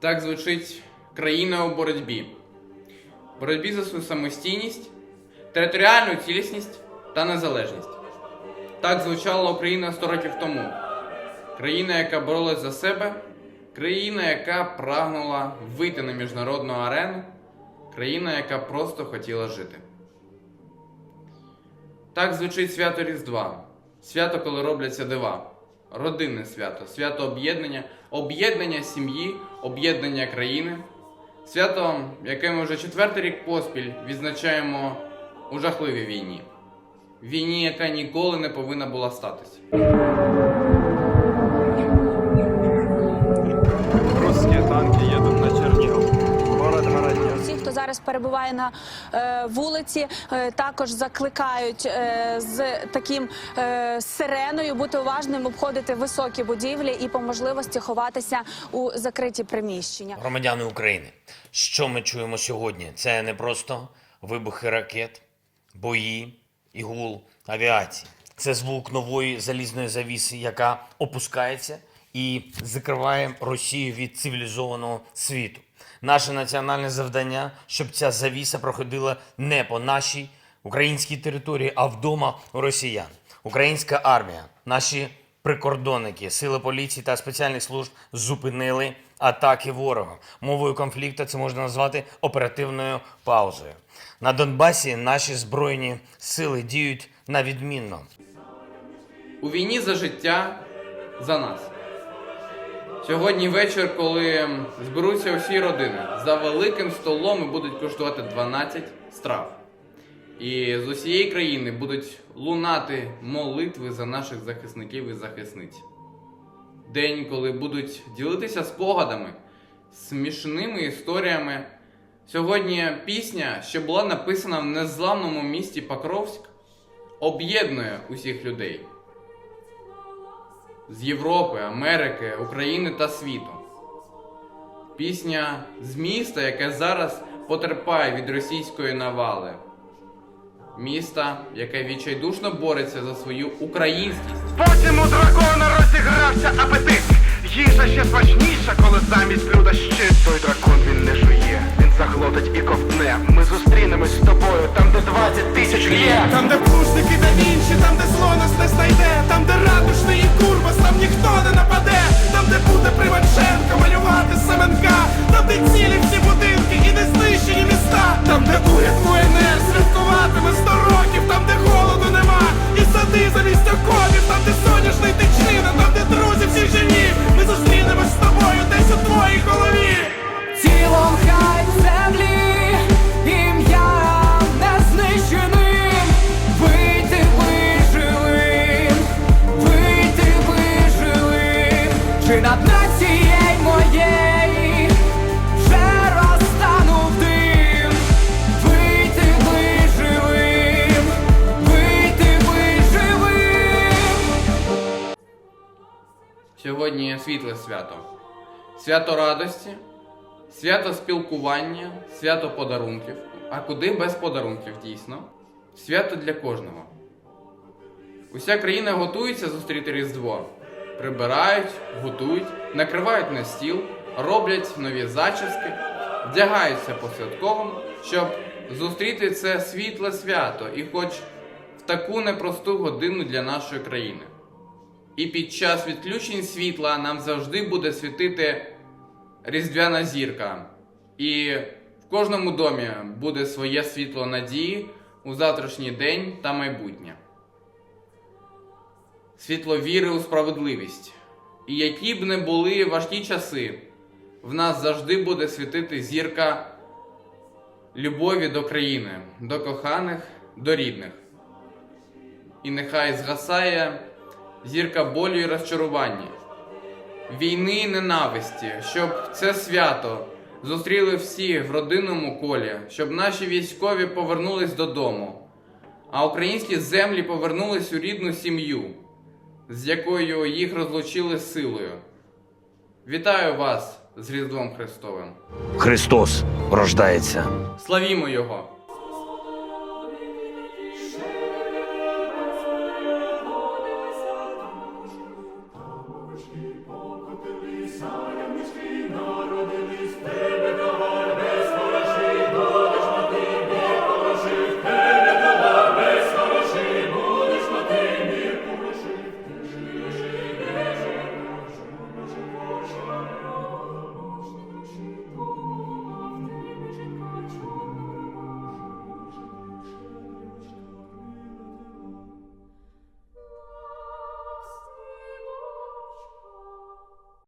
Так звучить країна у боротьбі. Боротьбі за свою самостійність, територіальну цілісність та незалежність. Так звучала Україна 100 років тому. Країна, яка боролась за себе, країна, яка прагнула вийти на міжнародну арену, країна, яка просто хотіла жити. Так звучить свято Різдва. Свято, коли робляться дива. Родинне свято, свято об'єднання, об'єднання сім'ї, об'єднання країни. Свято, яке ми вже четвертий рік поспіль відзначаємо у жахливій війні. Війні, яка ніколи не повинна була статися. Зараз перебуває на е, вулиці, е, також закликають е, з таким сиреною бути уважним, обходити високі будівлі і по можливості ховатися у закриті приміщення. Громадяни України, що ми чуємо сьогодні? Це не просто вибухи ракет, бої і гул авіації. Це звук нової залізної завіси, яка опускається і закриває Росію від цивілізованого світу. Наше національне завдання, щоб ця завіса проходила не по нашій українській території, а вдома росіян. Українська армія, наші прикордонники, сили поліції та спеціальних служб зупинили атаки ворога. Мовою конфлікту це можна назвати оперативною паузою. На Донбасі наші збройні сили діють на відмінно. У війні за життя за нас. Сьогодні вечір, коли зберуться усі родини за великим столом і будуть коштувати 12 страв. І з усієї країни будуть лунати молитви за наших захисників і захисниць. День, коли будуть ділитися спогадами, смішними історіями. Сьогодні пісня, що була написана в незламному місті Покровськ, об'єднує усіх людей з Європи, Америки, України та світу. Пісня з міста, яке зараз потерпає від російської навали. Міста, яке відчайдушно бореться за свою українськість. Потім у дракона розігрався апетит. Їжа ще смачніша, коли замість блюда щит. Той дракон він не жує, він заглотить і ковтне. Ми зустрінемось з тобою, там де 20 тисяч є. Там, де плужники да Вінчі, Сьогодні світле свято. Свято радості, свято спілкування, свято подарунків. А куди без подарунків, дійсно? Свято для кожного. Уся країна готується зустріти Різдво. Прибирають, готують, накривають на стіл, роблять нові зачіски, вдягаються по-святковому, щоб зустріти це світле свято і хоч в таку непросту годину для нашої країни. І під час відключень світла нам завжди буде світити різдвяна зірка. І в кожному домі буде своє світло надії у завтрашній день та майбутнє. Світло віри у справедливість. І які б не були важкі часи, в нас завжди буде світити зірка любові до країни, до коханих, до рідних. І нехай згасає зірка болю і розчарування, війни і ненависті, щоб це свято зустріли всі в родинному колі, щоб наші військові повернулись додому, а українські землі повернулись у рідну сім'ю, з якою їх розлучили силою. Вітаю вас, з Різдвом Христовим. Христос рождається. Славімо Його! Народили